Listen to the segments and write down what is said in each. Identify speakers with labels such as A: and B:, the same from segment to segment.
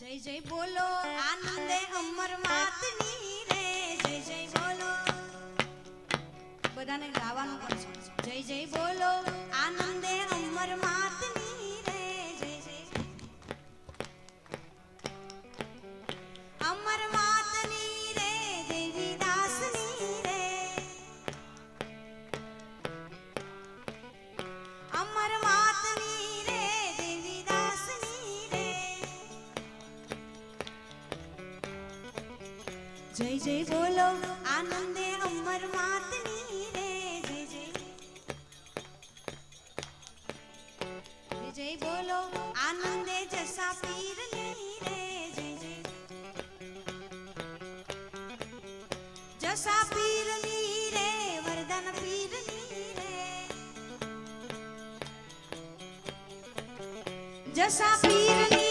A: જય જય બોલો, આનંદે અમર માતની જય જય બોલો. બધાને ગાવાનું પણ જય જય બોલો, આનંદે જય જય બોલો, આનંદે અમર માતની રે જય જય. જય બોલો, આનંદે જસા પીરની રે જય જય. જસા પીરની રે વરદાન પીરની રે જસા પીરની રે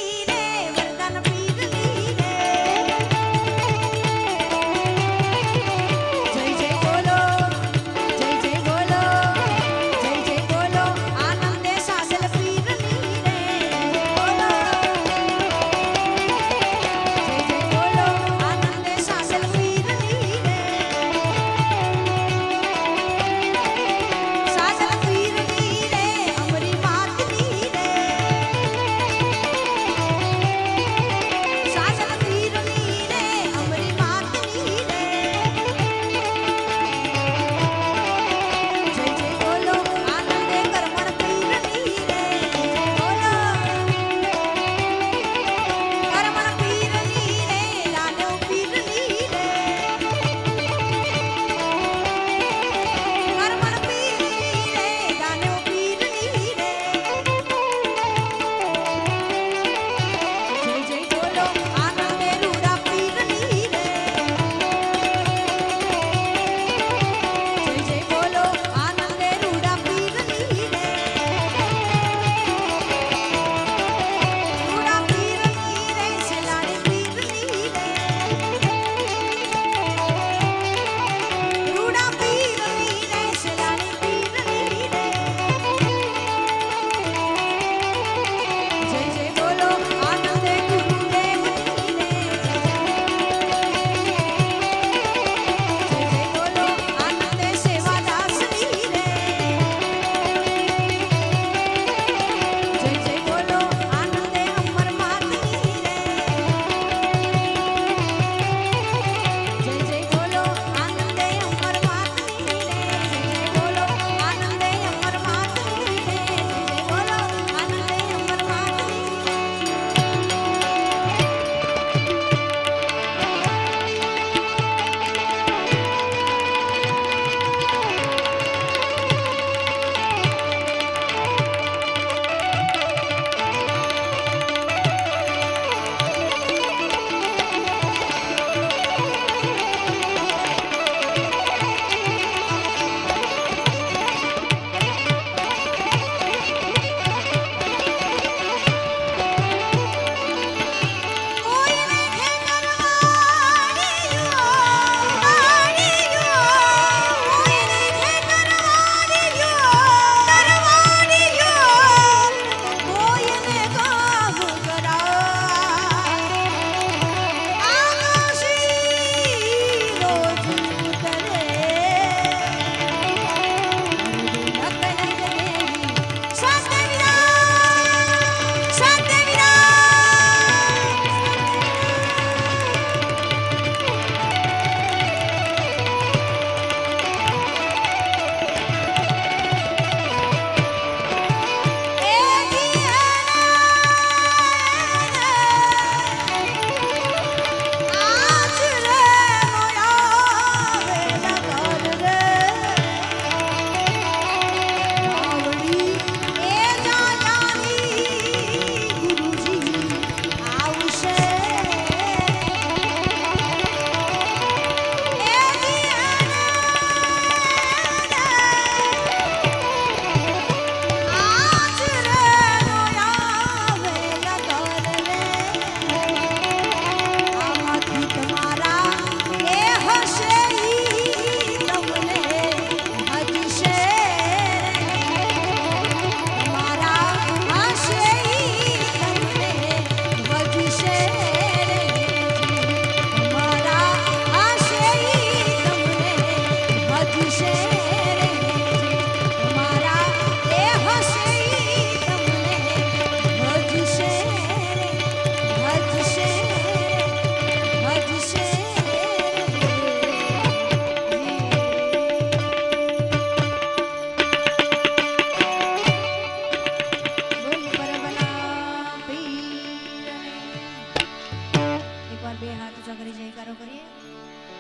A: ભગવાન બે હાથ ઊંચા કરી જયકારો કરીએ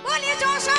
A: બોલી જોશો